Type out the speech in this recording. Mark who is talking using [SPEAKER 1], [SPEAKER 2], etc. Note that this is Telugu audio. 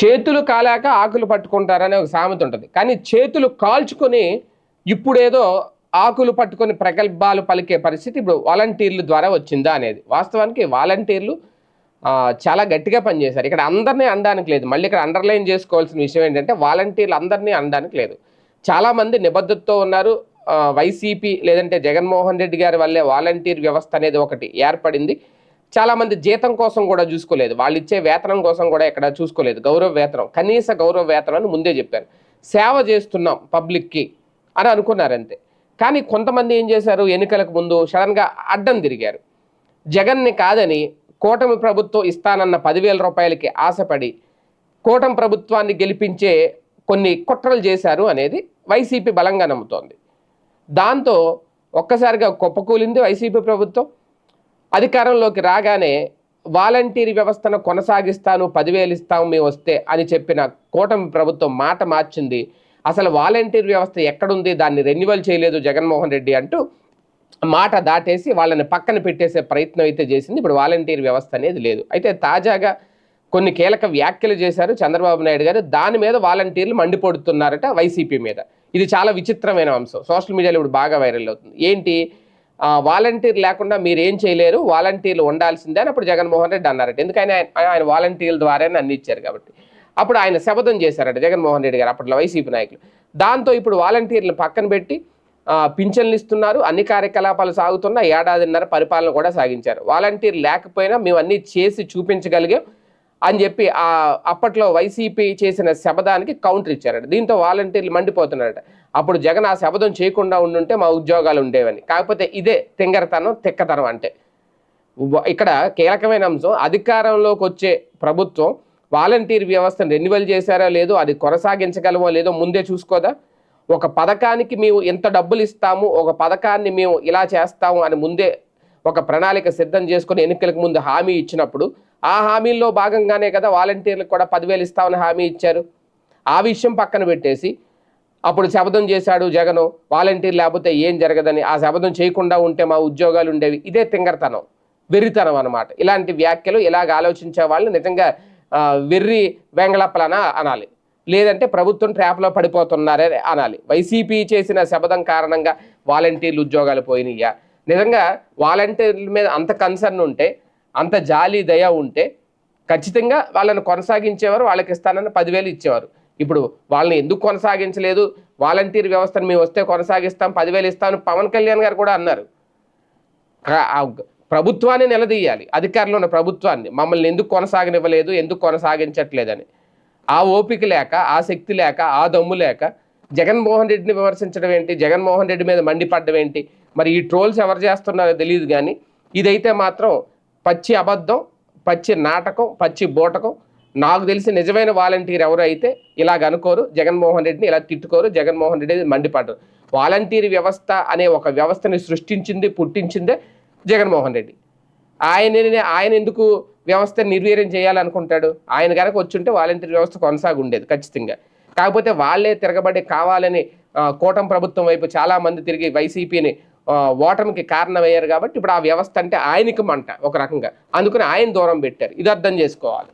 [SPEAKER 1] చేతులు కాలాక ఆకులు పట్టుకుంటారనే ఒక సామెత ఉంటుంది. కానీ చేతులు కాల్చుకొని ఇప్పుడేదో ఆకులు పట్టుకొని ప్రగల్భాలు పలికే పరిస్థితి ఇప్పుడు వాలంటీర్లు ద్వారా వచ్చిందా అనేది. వాస్తవానికి వాలంటీర్లు చాలా గట్టిగా పనిచేశారు. ఇక్కడ అందరినీ అనడానికి లేదు. మళ్ళీ ఇక్కడ అండర్లైన్ చేసుకోవాల్సిన విషయం ఏంటంటే వాలంటీర్లు అందరినీ అనడానికి లేదు. చాలామంది నిబద్ధతతో ఉన్నారు. వైసీపీ లేదంటే జగన్మోహన్ రెడ్డి గారి వల్లే వాలంటీర్ వ్యవస్థ అనేది ఒకటి ఏర్పడింది. చాలామంది జీతం కోసం కూడా చూసుకోలేదు. వాళ్ళు ఇచ్చే వేతనం కోసం కూడా ఎక్కడ చూసుకోలేదు. గౌరవ వేతనం కనీస గౌరవ వేతనం అని ముందే చెప్పారు. సేవ చేస్తున్నాం పబ్లిక్కి అని అనుకున్నారంతే. కానీ కొంతమంది ఏం చేశారు? ఎన్నికలకు ముందు సడన్గా అడ్డం తిరిగారు. జగన్ని కాదని కూటమి ప్రభుత్వం ఇస్తానన్న పదివేల రూపాయలకి ఆశపడి కూటమి ప్రభుత్వాన్ని గెలిపించే కొన్ని కుట్రలు చేశారు అనేది వైసీపీ బలంగా నమ్ముతోంది. దాంతో ఒక్కసారిగా కుప్పకూలింది వైసీపీ ప్రభుత్వం. అధికారంలోకి రాగానే వాలంటీర్ వ్యవస్థను కొనసాగిస్తాను పదివేలు ఇస్తాము మేము వస్తే అని చెప్పిన కూటమి ప్రభుత్వం మాట మార్చింది. అసలు వాలంటీర్ వ్యవస్థ ఎక్కడుంది? దాన్ని రెన్యువల్ చేయలేదు జగన్మోహన్ రెడ్డి అంటూ మాట దాటేసి వాళ్ళని పక్కన పెట్టేసే ప్రయత్నం అయితే చేసింది. ఇప్పుడు వాలంటీర్ వ్యవస్థ అనేది లేదు. అయితే తాజాగా కొన్ని కీలక వ్యాఖ్యలు చేశారు చంద్రబాబు నాయుడు గారు. దాని మీద వాలంటీర్లు మండిపడుతున్నారట వైసీపీ మీద. ఇది చాలా విచిత్రమైన అంశం. సోషల్ మీడియాలో ఇప్పుడు బాగా వైరల్ అవుతుంది. ఏంటి? వాలంటీర్ లేకుండా మీరు ఏం చేయలేరు వాలంటీర్లు ఉండాల్సిందే అని అప్పుడు జగన్మోహన్ రెడ్డి అన్నారట. ఎందుకని ఆయన ఆయన వాలంటీర్ల ద్వారానే అన్ని ఇచ్చారు కాబట్టి. అప్పుడు ఆయన శపథం చేశారట జగన్మోహన్ రెడ్డి గారు అప్పట్లో వైసీపీ నాయకులు. దాంతో ఇప్పుడు వాలంటీర్లు పక్కన పెట్టి పింఛన్లు ఇస్తున్నారు అన్ని కార్యకలాపాలు సాగుతున్న ఏడాదిన్నర పరిపాలన కూడా సాగించారు. వాలంటీర్ లేకపోయినా మేము అన్ని చేసి చూపించగలిగాం. అని చెప్పి ఆ అప్పట్లో వైసీపీ చేసిన శబదానికి కౌంటర్ ఇచ్చారట. దీంతో వాలంటీర్లు మండిపోతున్నారట. అప్పుడు జగన్ ఆ శబదం చేయకుండా ఉండుంటే మా ఉద్యోగాలు ఉండేవని. కాకపోతే ఇదే తింగరతనం తిక్కతనం అంటే. ఇక్కడ కీలకమైన అంశం అధికారంలోకి వచ్చే ప్రభుత్వం వాలంటీర్ వ్యవస్థను రెన్యువల్ చేశారో లేదో అది కొనసాగించగలమో లేదో ముందే చూసుకోదా? ఒక పథకానికి మేము ఎంత డబ్బులు ఇస్తాము ఒక పథకాన్ని మేము ఇలా చేస్తాము అని ముందే ఒక ప్రణాళిక సిద్ధం చేసుకొని ఎన్నికలకు ముందు హామీ ఇచ్చినప్పుడు ఆ హామీల్లో భాగంగానే కదా వాలంటీర్లకు కూడా పదివేలు ఇస్తామని హామీ ఇచ్చారు. ఆ విషయం పక్కన పెట్టేసి అప్పుడు శపథం చేశాడు జగను. వాలంటీర్ లేకపోతే ఏం జరగదని ఆ శపథం చేయకుండా ఉంటే మా ఉద్యోగాలు ఉండేవి. ఇదే తింగర్తనం వెర్రితనం అనమాట ఇలాంటి వ్యాఖ్యలు ఇలాగ ఆలోచించే వాళ్ళు నిజంగా వెర్రి వెంగళప్పలన అనాలి. లేదంటే ప్రభుత్వం ట్రాప్లో పడిపోతున్నారని అనాలి. వైసీపీ చేసిన శపథం కారణంగా వాలంటీర్లు ఉద్యోగాలు పోయినాయా నిజంగా వాలంటీర్ల మీద అంత కన్సర్న్ ఉంటే అంత జాలి దయ ఉంటే ఖచ్చితంగా వాళ్ళని కొనసాగించేవారు వాళ్ళకి ఇస్తానని పదివేలు ఇచ్చేవారు. ఇప్పుడు వాళ్ళని ఎందుకు కొనసాగించలేదు? వాలంటీర్ వ్యవస్థను మేము వస్తే కొనసాగిస్తాం పదివేలు ఇస్తాను పవన్ కళ్యాణ్ గారు కూడా అన్నారు. ప్రభుత్వాన్ని నిలదీయాలి అధికారంలో ఉన్న ప్రభుత్వాన్ని. మమ్మల్ని ఎందుకు కొనసాగనివ్వలేదు ఎందుకు కొనసాగించట్లేదని. ఆ ఓపిక లేక ఆ శక్తి లేక ఆ దమ్ము లేక జగన్మోహన్ రెడ్డిని విమర్శించడం ఏంటి? జగన్మోహన్ రెడ్డి మీద మండిపడ్డం ఏంటి? మరి ఈ ట్రోల్స్ ఎవరు చేస్తున్నారో తెలియదు కానీ ఇదైతే మాత్రం పచ్చి అబద్ధం పచ్చి నాటకం పచ్చి బూటకం. నాకు తెలిసి నిజమైన వాలంటీర్ ఎవరు అయితే ఇలాగ అనుకోరు. జగన్మోహన్ రెడ్డిని ఇలా తిట్టుకోరు. జగన్మోహన్ రెడ్డి మండిపడ్డరు వాలంటీర్ వ్యవస్థ అనే ఒక వ్యవస్థని సృష్టించింది పుట్టించిందే జగన్మోహన్ రెడ్డి. ఆయనని ఆయన ఎందుకు వ్యవస్థ నిర్వీర్యం చేయాలనుకుంటాడు? ఆయన కనుక వచ్చుంటే వాలంటీర్ వ్యవస్థ కొనసాగుండేది ఖచ్చితంగా. కాకపోతే వాళ్ళే తిరగబడి కావాలని ఆ, కూటమి ప్రభుత్వం వైపు చాలా మంది తిరిగి వైసీపీని ఓటమికి కారణమయ్యారు కాబట్టి ఇప్పుడు ఆ వ్యవస్థ అంటే ఆయనకి మంట ఒక రకంగా. అందుకని ఆయన దూరం పెట్టారు. ఇది అర్థం చేసుకోవాలి.